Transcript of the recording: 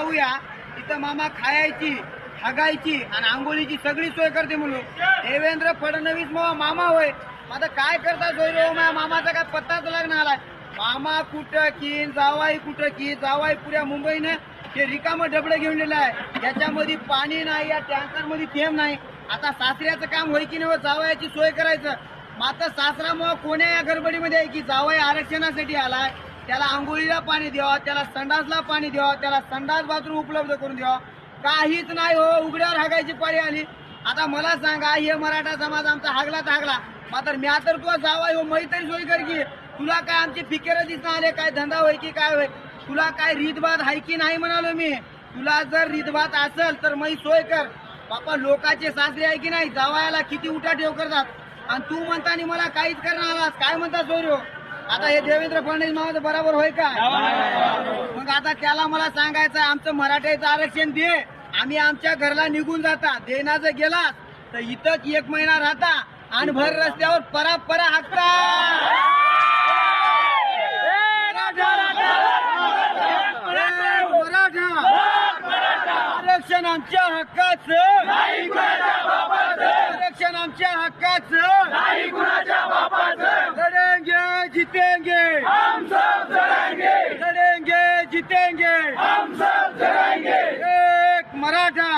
पाहूया तिथं मामा खायची हगायची आणि आंघोळीची सगळी सोय करते म्हणून. देवेंद्र फडणवीस मामा मामा होय. आता काय करता सोय रे हो माझ्या मामाचा काय पत्ताच लग्न आलाय. मामा कुठं की जावाई कुठं की जावाई पुऱ्या मुंबईनं ते रिकामं डबडं घेऊन लिहिलं आहे. याच्यामध्ये पाणी नाही या टँकरमध्ये थेंब नाही. आता सासऱ्याचं काम होय की नाही हो? जावयाची सोय करायचं. मात्र सासरा मग कोण्या या गडबडीमध्ये आहे की जावई आरक्षणासाठी आलाय? त्याला आंघोळीला पाणी द्यावा त्याला संडासला पाणी द्यावा त्याला संडास बाथरूम उपलब्ध करून द्यावा. काहीच नाही हो उघड्यावर हागायची पाळी आली. आता मला सांगा हे मराठा समाज आमचा हागला हागला. मात्र म्या तर तुला जावाय हो मैत्री सोय कर की. तुला काय आमची फिकेर दिसणं आले काय धंदा होय की काय होय? तुला काय रीतभात आहे की नाही म्हणालो मी. तुला जर रीतभात असेल तर मै सोय कर. बापा लोकांचे सासरे आहे की नाही? जावायला किती उठा ठेव करतात. आणि तू म्हणता मला काहीच करणार आलास काय म्हणता सोयरो आता हे देवेंद्र फडणवीस मामाचं बरोबर होय का? मग आता त्याला मला सांगायचं आमचं मराठ्याचं आरक्षण दे. आम्ही आमच्या घरला निघून जाता. देना जर गेला तर इथंच एक महिना राहता आणि भर रस्त्यावर परा परा हाकता. मराठा! आरक्षण आमच्या हक्काचं. आरक्षण आमच्या हक्काचं. लड़ेंगे हम सब लड़ेंगे लड़ेंगे जीतेंगे. हम सब लड़ेंगे एक मराठा.